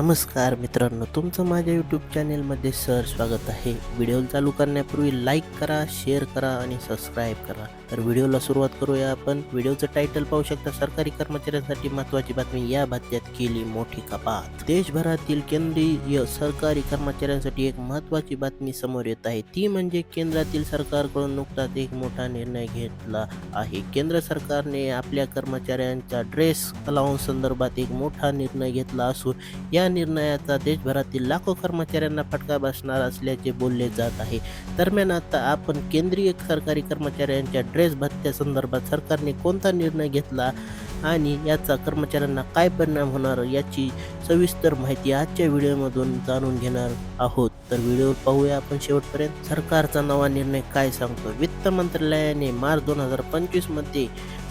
नमस्कार मित्रांनो तुमचं माझ्या यूट्यूब चॅनेलमध्ये सर स्वागत आहे. व्हिडिओ चालू करण्यापूर्वी लाईक करा शेअर करा आणि सबस्क्राईब करा. तर व्हिडिओला सुरुवात करूया आपण. व्हिडिओचं टायटल पाहू शकता सरकारी कर्मचाऱ्यांसाठी महत्त्वाची बातमी या बातम्यात केली मोठी कपात. देशभरातील केंद्रीय सरकारी कर्मचाऱ्यांसाठी एक महत्त्वाची बातमी समोर येत आहे. ती म्हणजे केंद्रातील सरकारकडून नुकताच एक मोठा निर्णय घेतला आहे. केंद्र सरकारने आपल्या कर्मचाऱ्यांच्या ड्रेस अलाउन्स संदर्भात एक मोठा निर्णय घेतला असून या निर्णयाचा देशभरातील लाखो कर्मचाऱ्यांना फटका बसणार असल्याचे बोलले जात आहे. दरम्यान आता आपण केंद्रीय सरकारी कर्मचाऱ्यांच्या ड्रेस भत्त्या संदर्भात सरकारने कोणता निर्णय घेतला आणि याचा कर्मचाऱ्यांना काय परिणाम होणार याची सविस्तर माहिती आजच्या व्हिडिओमधून जाणून घेणार आहोत. तर व्हिडिओ पाहूया आपण शेवटपर्यंत. सरकारचा नवा निर्णय काय सांगतो? वित्त मंत्रालयाने मार्च दोन हजार पंचवीसमध्ये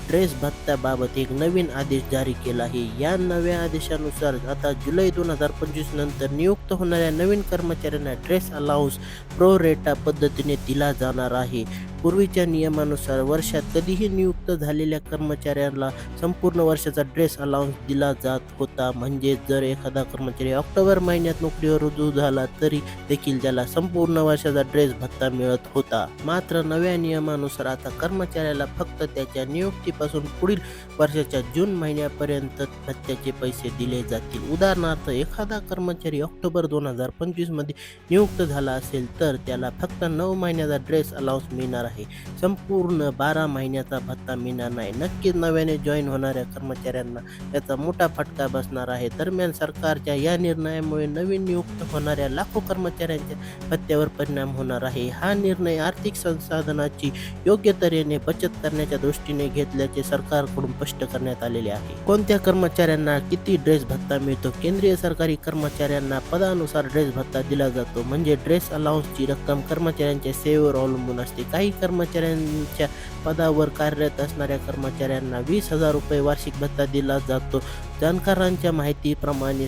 ड्रेस भत्त्याबाबत एक नवीन आदेश जारी केला आहे. या नव्या आदेशानुसार आता जुलै दोन हजार पंचवीस नंतर नियुक्त होणाऱ्या नवीन कर्मचाऱ्यांना ड्रेस अलाउन्स प्रो रेटा पद्धतीने दिला जाणार आहे. पूर्वीच्या नियमानुसार वर्षात कधीही नियुक्त झालेल्या कर्मचाऱ्यांना संपूर्ण वर्षाचा ड्रेस अलाउन्स दिला जात होता. म्हणजे जर एखादा कर्मचारी ऑक्टोबर महिन्यात नोकरीवर रुजू झाला तरी देखील त्याला संपूर्ण वर्षाचा ड्रेस भत्ता मिळत होता. मात्र नव्या नियमानुसार आता कर्मचाऱ्याला फक्त त्याच्या नियुक्ती पासून पुढील वर्षाच्या जून महिन्यापर्यंत भत्त्याचे पैसे दिले जातील. उदाहरणार्थ एखादा कर्मचारी ऑक्टोबर दोन हजार पंचवीसमध्ये नियुक्त झाला असेल तर त्याला फक्त नऊ महिन्याचा ड्रेस अलाउन्स मिळणार आहे. संपूर्ण बारा महिन्याचा भत्ता मिळणार नाही. नक्कीच नव्याने जॉईन होणाऱ्या कर्मचाऱ्यांना त्याचा मोठा फटका बसणार आहे. दरम्यान सरकारच्या या निर्णयामुळे नवीन नियुक्त होणाऱ्या लाखो कर्मचाऱ्यांच्या भत्त्यावर परिणाम होणार आहे. हा निर्णय आर्थिक संसाधनाची योग्य तऱ्हेने बचत करण्याच्या दृष्टीने घेतल्याचे सरकारकडून स्पष्ट करण्यात आलेले आहे. कोणत्या कर्मचाऱ्यांना किती ड्रेस भत्ता मिळतो? केंद्रीय सरकारी कर्मचाऱ्यांना पदानुसार ड्रेस भत्ता दिला जातो. म्हणजे ड्रेस अलाउन्सची रक्कम कर्मचाऱ्यांच्या सेवेवर अवलंबून असते. काही कर्मचाऱ्यांच्या पदावर कार्यरत असणाऱ्या कर्मचाऱ्यांना वीस हजार रुपये वार्षिक भत्ता दिला जातो. जाणकारांच्या माहितीप्रमाणे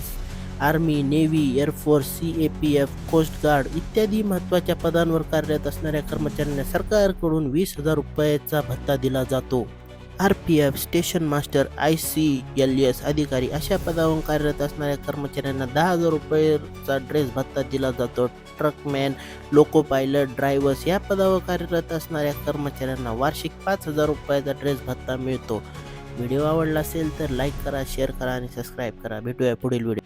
army navy air force C A P F coast guard इत्यादी महत्त्वाच्या पदांवर कार्यरत असणाऱ्या कर्मचाऱ्यांना सरकारकडून वीस हजार रुपयाचा भत्ता दिला जातो. R P F station master I C L S अधिकारी अशा पदावर कार्यरत असणाऱ्या कर्मचाऱ्यांना दहा हजार रुपयाचा ड्रेस भत्ता दिला जातो. ट्रकमॅन लोको पायलट ड्रायव्हर्स या पदावर कार्यरत असणाऱ्या कर्मचाऱ्यांना वार्षिक पाच हजार रुपयाचा ड्रेस भत्ता मिळतो. व्हिडिओ आवडला असेल तर लाईक करा शेअर करा आणि सबस्क्राईब करा. भेटूया पुढील व्हिडिओ